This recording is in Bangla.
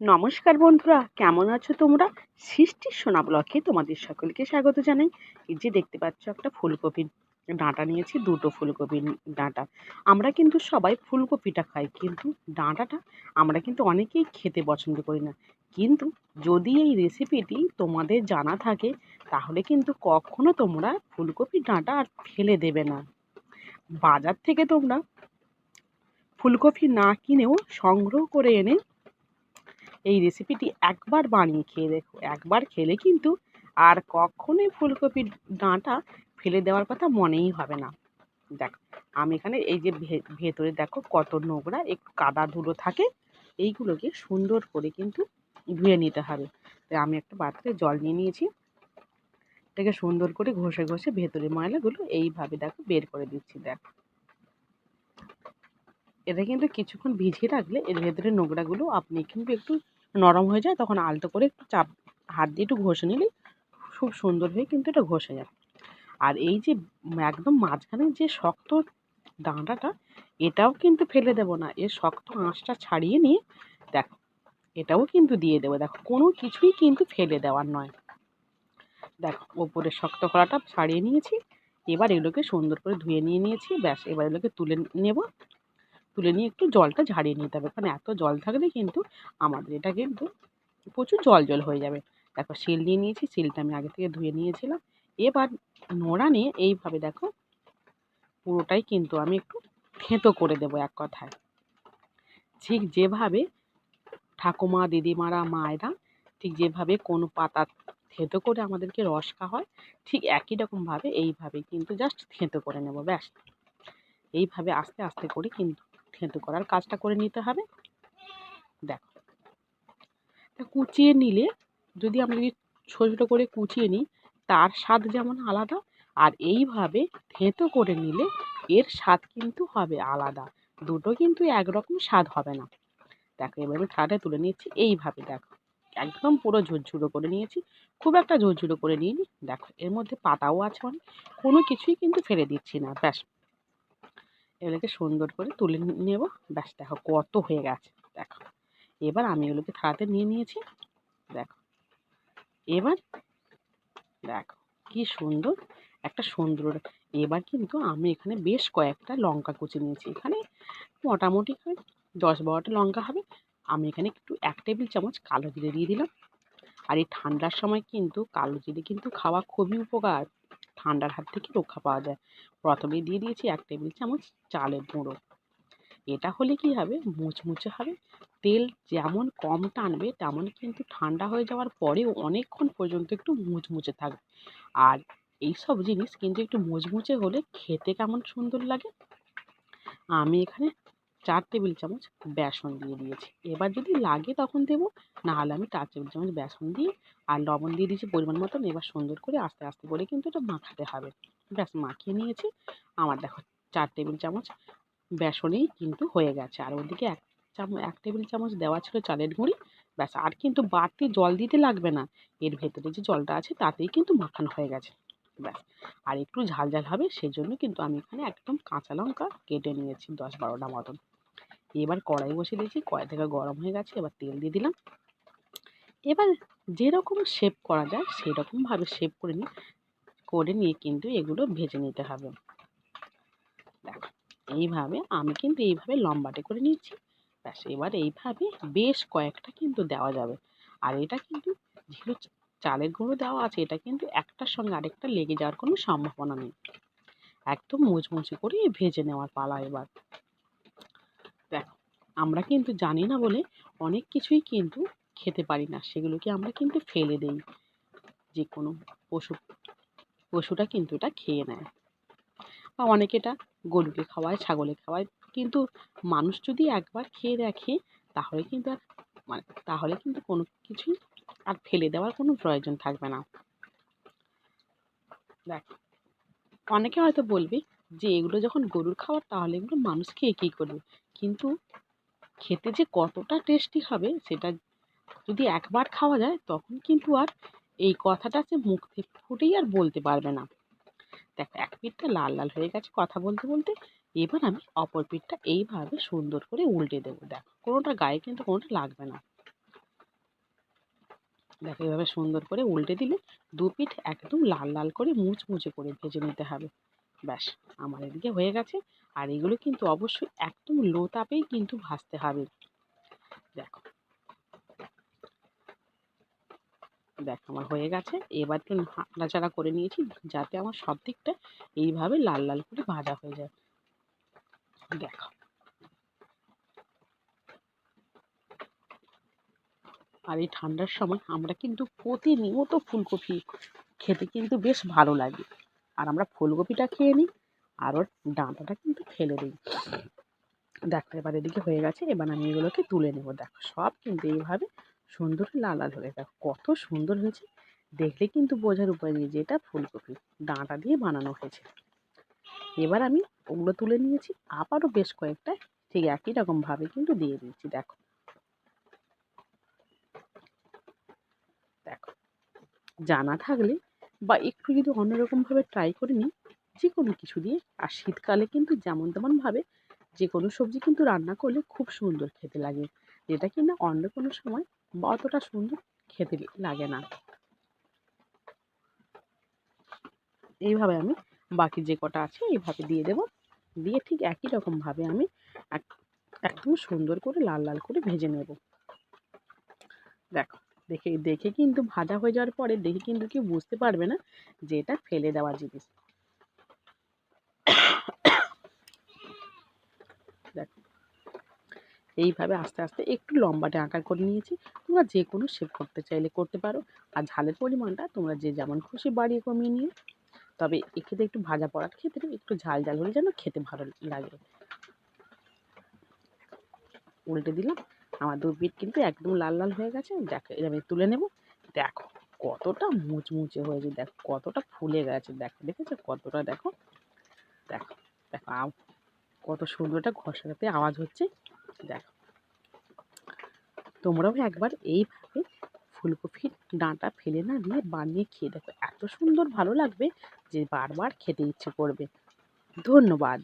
নমস্কার বন্ধুরা, কেমন আছো তোমরা? সৃষ্টির সোনা ব্লকে তোমাদের সকলকে স্বাগত জানাই। এই যে দেখতে পাচ্ছ একটা ফুলকপির ডাঁটা নিয়েছি, দুটো ফুলকপির ডাঁটা। আমরা কিন্তু সবাই ফুলকপিটা খাই, কিন্তু ডাঁটাটা আমরা কিন্তু অনেকেই খেতে পছন্দ করি না। কিন্তু যদি এই রেসিপিটি তোমাদের জানা থাকে, তাহলে কিন্তু কখনো তোমরা ফুলকপির ডাঁটা আর ফেলে দেবে না। বাজার থেকে তোমরা ফুলকপি না কিনেও সংগ্রহ করে এনে এই রেসিপিটি একবার বানিয়ে খেয়ে দেখো। একবার খেলে কিন্তু আর কখনোই ফুলকপির ডাঁটা ফেলে দেওয়ার কথা মনেই হবে না। দেখো, আমি এখানে এই যে ভেতরে দেখো কত নোংরা, একটু কাদা ধুলো থাকে, এইগুলোকে সুন্দর করে কিন্তু ধুয়ে নিতে হবে। আমি একটা পাত্রে জল নিয়ে নিয়েছি। এটাকে সুন্দর করে ঘষে ঘষে ভেতরে ময়লাগুলো এইভাবে দেখো বের করে দিচ্ছি, দেখো। এটা কিন্তু কিছুক্ষণ ভিজিয়ে রাখলে এর ভেতরে নোংরাগুলো আপনি কিন্তু একটু নরম হয়ে যায়, তখন আলতো করে একটু চাপ, হাত দিয়ে একটু ঘষে নিলেই খুব সুন্দর হয়ে কিন্তু এটা ঘষে যায় আর এই যে একদম মাঝখানে যে শক্ত ডাঁটাটা এটাও কিন্তু ফেলে দেবো না। এর শক্ত আঁশটা ছাড়িয়ে নিয়ে দেখো, এটাও কিন্তু দিয়ে দেবো। দেখো, কোনো কিছুই কিন্তু ফেলে দেওয়ার নয়। দেখো ওপরে শক্ত করাটা ছাড়িয়ে নিয়েছি। এবার এগুলোকে সুন্দর করে ধুয়ে নিয়ে নিয়েছি। ব্যাস, এবার এগুলোকে তুলে নেব। তুলে নিয়ে একটু জলটা ঝাড়িয়ে নিতে হবে। কারণ এত জল থাকলে কিন্তু আমাদের এটা কিন্তু প্রচুর জল জল হয়ে যাবে। দেখো শিল নিয়ে নিয়েছি, শিলটা আমি আগে থেকে ধুয়ে নিয়েছিলাম। এবার নোড়া নিয়ে এইভাবে দেখো পুরোটাই কিন্তু আমি একটু থেঁতো করে দেবো এক কথায়। ঠিক যেভাবে ঠাকুমা, দিদিমারা, মায়েরা ঠিক যেভাবে কোনো পাতা থেঁতো করে আমাদেরকে রস হয়, ঠিক একই রকমভাবে এইভাবে কিন্তু জাস্ট থেঁতো করে নেব, ব্যাস। এইভাবে আস্তে আস্তে করে কিন্তু থেঁতো করার কাজটা করে নিতে হবে। দেখো। তা কুচিয়ে নিলে যদি আমরা যদি ছোটো ছোটো করে কুচিয়ে নিই, তার স্বাদ যেমন আলাদা, আর এইভাবে থেঁতো করে নিলে এর স্বাদ কিন্তু হবে আলাদা। দুটো কিন্তু একরকম স্বাদ হবে না। দেখো, এবার আমি থালাটায় তুলে নিয়েছি এইভাবে, দেখো। একদম পুরো ঝুরঝুরো করে নিয়েছি। খুব একটা ঝুরঝুরো করে নিইনি। দেখো, এর মধ্যে পাতাও আছে অনেক। কোনো কিছুই কিন্তু ফেলে দিচ্ছি না। ব্যাস। এগুলোকে সুন্দর করে তুলে নেব। ব্যাস, দেখো কত হয়ে গেছে। দেখো, এবার আমি এগুলোকে থালাতে নিয়ে নিয়েছি। দেখো, এবার দেখো কি সুন্দর একটা সুন্দর এবার কিন্তু আমি এখানে বেশ কয়েকটা লঙ্কা কুচি নিয়েছি। এখানে মোটামুটি দশ বারোটা লঙ্কা হবে। আমি এখানে একটু এক টেবিল চামচ কালো জিরে দিয়ে দিলাম। আর এই ঠান্ডার সময় কিন্তু কালো জিরে কিন্তু খাওয়া খুবই উপকার। ঠান্ডার হাত থেকে রক্ষা পাওয়া যায়। প্রথমে দিয়ে দিয়েছি এক টেবিল চামচ চালের গুঁড়ো। এটা হলে কি হবে? মুচমুচে হবে। তেল যেমন কম টানবে, তেমন কিন্তু ঠান্ডা হয়ে যাওয়ার পরেও অনেকক্ষণ পর্যন্ত একটু মুচমুচে থাকবে। আর এই সব জিনিস কিন্তু একটু মুচমুচে হলে খেতে কেমন সুন্দর লাগে? আমি এখানে চার টেবিল চামচ বেসন দিয়ে দিয়েছি। এবার যদি লাগে তখন দেবো, নাহলে আমি চার টেবিল চামচ বেসন দিয়ে আর লবণ দিয়ে দিয়েছি পরিমাণ মতন, এবার সুন্দর করে আস্তে আস্তে করে কিন্তু এটা মাখাতে হবে। ব্যাস, মাখিয়ে নিয়েছি। আমার দেখো চার টেবিল চামচ বেসনেই কিন্তু হয়ে গেছে। আর ওদিকে এক চামচ এক টেবিল চামচ দেওয়া ছিল চালের গুঁড়ি। ব্যাস, আর কিন্তু বাড়তি জল দিতে লাগবে না। এর ভেতরে যে জলটা আছে তাতেই কিন্তু মাখানো হয়ে গেছে। ব্যাস, আর একটু ঝাল ঝাল হবে সেই জন্য কিন্তু আমি এখানে একদম কাঁচা লঙ্কা কেটে নিয়েছি দশ বারোটা মতন। এবার কড়াই বসিয়ে দিয়েছি, কড়াই থেকে গরম হয়ে গেছে, এবার তেল দিয়ে দিলাম। এবার যেরকম শেপ করা যায় সেরকমভাবে শেপ করে নিই করে নিয়ে কিন্তু এগুলো ভেজে নিতে হবে। দেখো, এইভাবে আমি কিন্তু এইভাবে লম্বাটে করে নিচ্ছি ব্যাস, এবার এইভাবে বেশ কয়েকটা কিন্তু দেওয়া যাবে। আর এটা কিন্তু যেহেতু চালের গুঁড়ো দেওয়া আছে, এটা কিন্তু একটার সঙ্গে আরেকটা লেগে যাওয়ার কোনো সম্ভাবনা নেই। একদম মুচমুচে করে ভেজে নেওয়ার পালা এবার। আমরা কিন্তু জানি না বলে অনেক কিছুই কিন্তু খেতে পারি না। সেগুলোকে আমরা কিন্তু ফেলে দিই। যে কোনো পশু, পশুটা কিন্তু এটা খেয়ে নেয়। বা অনেকে এটা গরুকে খাওয়ায় ছাগলে খাওয়ায়। কিন্তু মানুষ যদি একবার খেয়ে দেখে, তাহলে কিন্তু আর মানে তাহলে কিন্তু কোনো কিছুই আর ফেলে দেওয়ার কোনো প্রয়োজন থাকবে না। দেখ, অনেকে হয়তো বলবে যে, এগুলো যখন গরুর খাবার, তাহলে এগুলো মানুষ খেয়ে কী করবে? কিন্তু খেতে যে কতটা টেস্টি হবে সেটা যদি একবার খাওয়া যায় তখন কিন্তু আর এই কথাটা সে মুখ থেকে ফুটেই আর বলতে পারবে না। দেখো, এক পিঠটা লাল লাল হয়ে গেছে কথা বলতে বলতে। এবার আমি অপর পিঠটা এইভাবে সুন্দর করে উল্টে দেবো। দেখো, কোনোটা গায়ে কিন্তু কোনোটা লাগবে না। দেখো, এভাবে সুন্দর করে উল্টে দিলে দু পিঠ একদম লাল লাল করে মুচমুচে করে ভেজে নিতে হবে। ব্যাস, আমার এদিকে হয়ে গেছে। আর এগুলো কিন্তু অবশ্যই একদম লো তাপেই কিন্তু ভাজতে হবে। দেখো। দেখ, আমার হয়ে গেছে। এবার একটু নাড়াচাড়া করে নিয়েছি যাতে আমার সব দিকটা এইভাবে লাল লাল করে ভাজা হয়ে যায়। দেখো। আর এই ঠান্ডার সময় আমরা কিন্তু প্রতিনিয়ত ফুলকপি খেতে কিন্তু বেশ ভালো লাগে। আর আমরা ফুলকপিটা খেয়ে নিই, আর ওর ডাঁটাটা কিন্তু ফেলে দিই। দেখো, এবার এদিকে হয়ে গেছে, এবার আমি এগুলোকে তুলে নেব। দেখো, সব কিন্তু এইভাবে সুন্দর লাল লাল হয়ে দেখো কত সুন্দর হয়েছে। দেখলে কিন্তু বোঝার উপায় নেই যে এটা ফুলকপি। ডাঁটা দিয়ে বানানো হয়েছে। এবার আমি ওগুলো তুলে নিয়েছি। আবারও বেশ কয়েকটা ঠিক একই রকমভাবে কিন্তু দিয়ে দিয়েছি। দেখো। দেখো। জানা থাকলে বা একটু যদি অন্যরকমভাবে ট্রাই করে নিই যে কোনো কিছু দিয়ে। আর শীতকালে কিন্তু যেমন তেমনভাবে যে কোনো সবজি কিন্তু রান্না করলে খুব সুন্দর খেতে লাগে। যেটা কিনা অন্য কোনো সময় বা অতটা সুন্দর খেতে লাগে না। এইভাবে আমি বাকি যে কটা আছে এইভাবে দিয়ে দেব। দিয়ে ঠিক একই রকমভাবে আমি একদম সুন্দর করে লাল লাল করে ভেজে নেব। দেখো দেখে দেখে কিন্তু ভাজা হয়ে যাওয়ার পরে দেখে কিন্তু কেউ বুঝতে পারবে না যে এটা ফেলে দেওয়া জিনিস। এইভাবে আস্তে আস্তে একটু লম্বাটে আকার করে নিয়েছি। তোমরা যে কোনো শেপ করতে চাইলে করতে পারো। আর ঝালের পরিমাণটা তোমরা যে যেমন খুশি বাড়িয়ে কমিয়ে নিও। তবে এক্ষেত্রে একটু ভাজা পড়ার ক্ষেত্রে একটু ঝাল ঝাল হলে যেন খেতে ভালো লাগে। উল্টে দিলাম। আমার দু পিঠ কিন্তু একদম লাল লাল হয়ে গেছে। দেখো আমি তুলে নেব। দেখো, কতটা মুচমুচে হয়েছে, দেখো, কতটা ফুলে গেছে। দেখো, দেখেছ? কতটা দেখো? দেখো দেখো কত সুন্দর একটা ঘষাতে আওয়াজ হচ্ছে। দেখো, তোমরাও একবার এইভাবে ফুলকপির ডাঁটা ফেলে না দিয়ে বানিয়ে খেয়ে দেখো। এত সুন্দর ভালো লাগবে যে বারবার খেতে ইচ্ছে করবে। ধন্যবাদ।